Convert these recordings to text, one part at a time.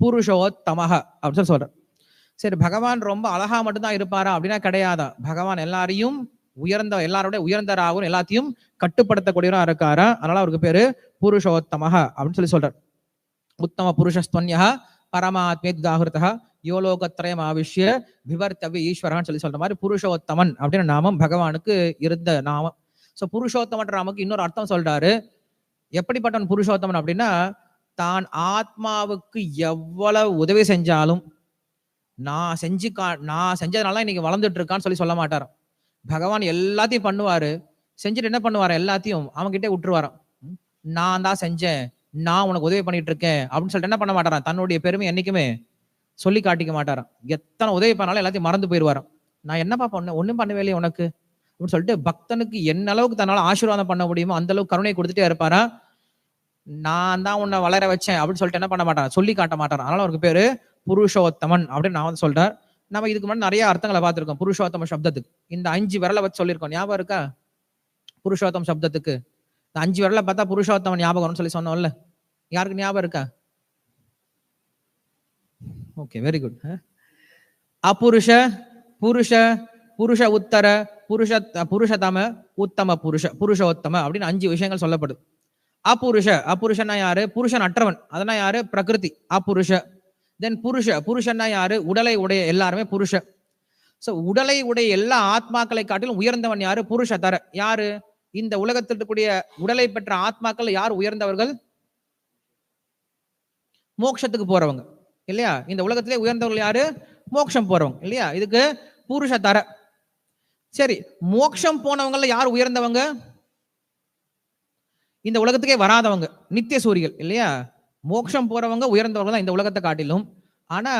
புருஷோத்தமக அப்படின்னு சொல்லி சொல்றார். சரி பகவான் ரொம்ப அழகா மட்டும்தான் இருப்பாரா? அப்படின்னா கிடையாதா? பகவான் எல்லாரையும் உயர்ந்த எல்லாரோட உயர்ந்தராகவும் எல்லாத்தையும் கட்டுப்படுத்தக்கூடியவரா இருக்காரா? அதனால அவருக்கு பேரு புருஷோத்தமக அப்படின்னு சொல்லி சொல்றார். உத்தம புருஷஸ்தன்யா பரமாத்மேத் காகிருத்தா யோலோகத்திரயம் ஆவிஷ்ய விவர்த்தவி ஈஸ்வரன் சொல்லி சொல்ற மாதிரி புருஷோத்தமன் அப்படின்னு நாமம் பகவானுக்கு இருந்த நாமம். சோ புருஷோத்தமன்ற நாமக்கு இன்னொரு அர்த்தம் சொல்றாரு. எப்படிப்பட்டவன் புருஷோத்தமன் அப்படின்னா தான் ஆத்மாவுக்கு எவ்வளவு உதவி செஞ்சாலும் நான் செஞ்சு கா நான் செஞ்சதுனால இன்னைக்கு வளர்ந்துட்டு இருக்கான்னு சொல்லி சொல்ல மாட்டார் பகவான் எல்லாத்தையும் பண்ணுவாரு. செஞ்சுட்டு என்ன பண்ணுவார் எல்லாத்தையும் அவன்கிட்டே விட்டுருவாராம். நான் தான் செஞ்சேன். நான் உனக்கு உதவி பண்ணிட்டு இருக்கேன் அப்படின்னு சொல்லிட்டு என்ன பண்ண மாட்டாரான் தன்னுடைய பெருமை என்னைக்குமே சொல்லி காட்டிக்க மாட்டாராம். எத்தனை உதவி பண்ணாலும் எல்லாத்தையும் மறந்து போயிடுவாராம் நான் என்னப்பா பண்ண ஒன்றும் பண்ணவே இல்லையே உனக்கு. அப்படின்னு சொல்லிட்டு பக்தனுக்கு என்ன அளவுக்கு தன்னால் ஆசீர்வாதம் பண்ண முடியுமோ அந்த அளவுக்கு கருணை கொடுத்துட்டே இருப்பாரா நான் தான் உன்னை வளர வச்சேன் அப்படின்னு சொல்லிட்டு என்ன பண்ண மாட்டான்? சொல்லி காட்ட மாட்டான். அதனால அவருக்கு பேரு புருஷோத்தமன் அப்படின்னு நான் வந்து சொல்றேன். நம்ம இதுக்கு முன்னாடி நிறைய அர்த்தங்களை பார்த்துருக்கோம். புருஷோத்தம சப்தத்துக்கு. இந்த அஞ்சு விரலை வச்சு சொல்லியிருக்கோம். ஞாபகம் இருக்கா? புருஷோத்தம சப்தத்துக்கு. இந்த அஞ்சு விரலை பார்த்தா புருஷோத்தமன் ஞாபகம்னு சொல்லி சொன்னோம்ல. யாருக்கு ஞாபகம் இருக்கா? ஓகே வெரி குட் அபுருஷ புருஷ புருஷ உத்தர புருஷ புருஷதம உத்தம புருஷ புருஷோத்தம அப்படின்னு அஞ்சு விஷயங்கள் சொல்லப்படுது. அபுருஷ அபுருஷன்னா யாரு? புருஷன் அற்றவன். அதெல்லாம் யாரு? பிரகிருதி. அபுருஷ. தென் புருஷ. புருஷன்னா யாரு? உடலை உடைய எல்லாருமே புருஷ. சோ உடலை உடைய எல்லா ஆத்மாக்களை காட்டிலும் உயர்ந்தவன் யாரு? புருஷ தர. யாரு? இந்த உலகத்தில் இருக்கக்கூடிய உடலை பெற்ற ஆத்மாக்கள் யார் உயர்ந்தவர்கள்? மோட்சத்துக்கு போறவங்க. இல்லையா? இந்த உலகத்திலே உயர்ந்தவர்கள் யாரு? மோட்சம் போறவங்க. இல்லையா? இதுக்கு புருஷ தர. சரி. மோட்சம் போனவங்கள யார் உயர்ந்தவங்க? இந்த உலகத்துக்கே வராதவங்க நித்திய சூரிகள் இல்லையா? மோட்சம் போறவங்க உயர்ந்தவங்க தான் இந்த உலகத்தை காட்டிலும். ஆனா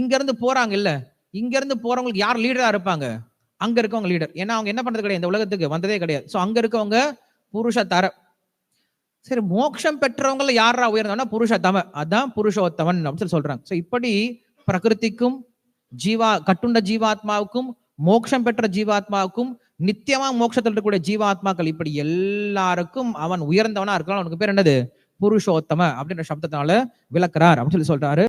இங்க இருந்து போறாங்க இல்ல இங்க இருந்து போறவங்களுக்கு யார் லீடரா இருப்பாங்க? அங்க இருக்கவங்க லீடர் ஏன்னா அவங்க என்ன பண்றது கிடையாது இந்த உலகத்துக்கு வந்ததே கிடையாது. சோ அங்க இருக்கவங்க புருஷ தர. சரி மோட்சம் பெற்றவங்கள யாரா உயர்ந்தவனா புருஷ தம. அதான் புருஷோத்தமன் அப்படின்னு சொல்லி சொல்றாங்க. சோ இப்படி பிரகிருதிக்கும் ஜீவா கட்டுண்ட ஜீவாத்மாவுக்கும் மோட்சம் பெற்ற ஜீவாத்மாவுக்கும் நித்தியமா மோட்சத்தில் இருக்கக்கூடிய ஜீவாத்மாக்கள் இப்படி எல்லாருக்கும் அவன் உயர்ந்தவனா இருக்கலாம் அவனுக்கு பேர் என்னது? புருஷோத்தம அப்படின்ற சப்தத்தினால விளக்குறார் அப்படின்னு சொல்லி சொல்றாரு.